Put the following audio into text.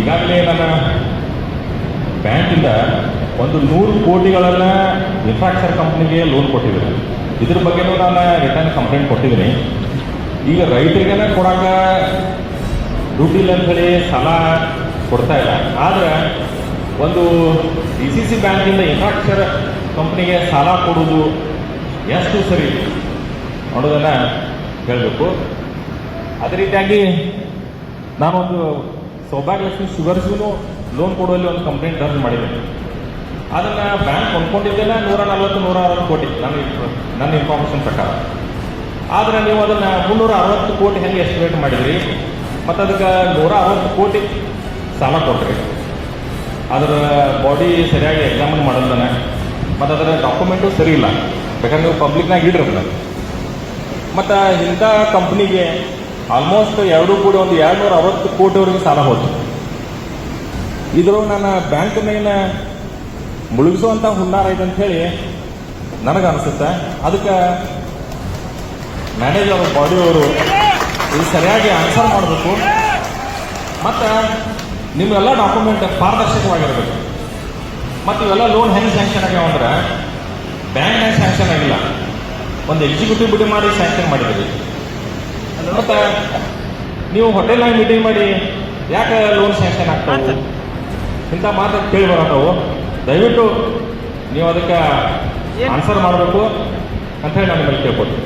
ಈಗಾಗಲೇ ನನ್ನ ಬ್ಯಾಂಕಿಂದ ಒಂದು ನೂರು ಕೋಟಿಗಳನ್ನು ಇನ್ಫ್ರಾಸ್ಟ್ರಕ್ಚರ್ ಕಂಪ್ನಿಗೆ ಲೋನ್ ಕೊಟ್ಟಿದ್ದೀನಿ ಇದ್ರ ಬಗ್ಗೆನೂ ನಾನು ರಿಟರ್ನ್ ಕಂಪ್ಲೇಂಟ್ ಕೊಟ್ಟಿದ್ದೀನಿ. ಈಗ ರೈತರಿಗೆನ ಕೊಡೋಕೆ ದುಡ್ಡಿಲ್ಲ ಅಂತೇಳಿ ಸಾಲ ಕೊಡ್ತಾ ಇಲ್ಲ. ಆದ್ರೆ ಒಂದು ಡಿ ಸಿ ಸಿ ಬ್ಯಾಂಕಿಂದ ಇನ್ಫ್ರಾಸ್ಟ್ರಕ್ಚರ್ ಕಂಪ್ನಿಗೆ ಸಾಲ ಕೊಡೋದು ಎಷ್ಟು ಸರಿ ಅನ್ನೋದನ್ನು ಹೇಳಬೇಕು. ಅದೇ ರೀತಿಯಾಗಿ ನಾನೊಂದು ಸೌಭಾಗ್ಯಲಕ್ಷ್ಮಿ ಶುಗರ್ಸ್ಗೂ ಲೋನ್ ಕೊಡುವಲ್ಲಿ ಒಂದು ಕಂಪ್ಲೇಂಟ್ ದರ್ಜ್ ಮಾಡಿದೆ. ಅದನ್ನು ಬ್ಯಾಂಕ್ ಕೊಂಡ್ಕೊಂಡಿದ್ದೆಲ್ಲ ನೂರ ನಲ್ವತ್ತು, ನೂರ ಅರವತ್ತು ಕೋಟಿ, ನನ್ನ ನನ್ನ ಇನ್ಫಾರ್ಮೇಷನ್ ಪ್ರಕಾರ. ಆದರೆ ನೀವು ಅದನ್ನು ಮುನ್ನೂರ ಅರವತ್ತು ಕೋಟಿ ಹೆಂಗೆ ಎಸ್ಟಿಮೇಟ್ ಮಾಡಿದ್ರಿ? ಮತ್ತು ಅದಕ್ಕೆ ನೂರ ಅರವತ್ತು ಕೋಟಿ ಸಾಲ ಕೊಟ್ರಿ. ಅದರ ಬಾಡಿ ಸರಿಯಾಗಿ ಎಕ್ಸಾಮಿನ್ ಮಾಡಲ್ದಾನೆ ಮತ್ತು ಅದರ ಡಾಕ್ಯುಮೆಂಟು ಸರಿ ಇಲ್ಲ. ಬೇಕಾದ್ರೆ ನೀವು ಪಬ್ಲಿಕ್ನಾಗ ಇಡ್ರಿ ಅದನ್ನ. ಮತ್ತು ಇಂಥ ಕಂಪ್ನಿಗೆ ಆಲ್ಮೋಸ್ಟ್ ಎರಡು ಕೂಡ ಒಂದು ಎರಡು ನೂರ ಅರವತ್ತು ಕೋಟಿವರೆಗೆ ಸಾಲ ಹೋಯ್ತು. ಇದ್ರೊಳಗೆ ನನ್ನ ಬ್ಯಾಂಕ್ ಮೇಲಿನ ಮುಳುಗಿಸುವಂಥ ಹುನ್ನಾರ ಐತೆ ಅಂತ ಹೇಳಿ ನನಗೆ ಅನಿಸುತ್ತೆ ಅದಕ್ಕೆ ಮ್ಯಾನೇಜರ್ ಬಾಡಿಯವರು ಇದು ಸರಿಯಾಗಿ ಆನ್ಸರ್ ಮಾಡಬೇಕು. ಮತ್ತು ನಿಮ್ಮೆಲ್ಲ ಡಾಕ್ಯುಮೆಂಟ್ ಪಾರದರ್ಶಕವಾಗಿರಬೇಕು. ಮತ್ತು ಇವೆಲ್ಲ ಲೋನ್ ಹೆಂಗೆ ಸ್ಯಾಂಕ್ಷನ್ ಆಗ್ಯಾವ ಅಂದ್ರೆ ಬ್ಯಾಂಕ್ನಾಗ ಸ್ಯಾಂಕ್ಷನ್ ಆಗಿಲ್ಲ. ಒಂದು ಎಕ್ಸಿಕ್ಯೂಟಿವ್ ಬಿಡಿ ಮಾಡಿ ಸ್ಯಾಂಕ್ಷನ್ ಮಾಡಿದ್ರಿ ಮತ್ತು ನೀವು ಹೋಟೆಲ್ನಾಗ ಮೀಟಿಂಗ್ ಮಾಡಿ ಯಾಕೆ ಲೋನ್ ಸ್ಯಾಂಕ್ಷನ್ ಆಗ್ತದೆ ಇಂಥ ಮಾತು ಕೇಳಿ ನಾವು. ದಯವಿಟ್ಟು ನೀವು ಅದಕ್ಕೆ ಆನ್ಸರ್ ಮಾಡಬೇಕು ಅಂತ ಹೇಳಿ ನಾನು ನಿಮ್ಮಲ್ಲಿ ಕೇಳ್ಕೊತೀನಿ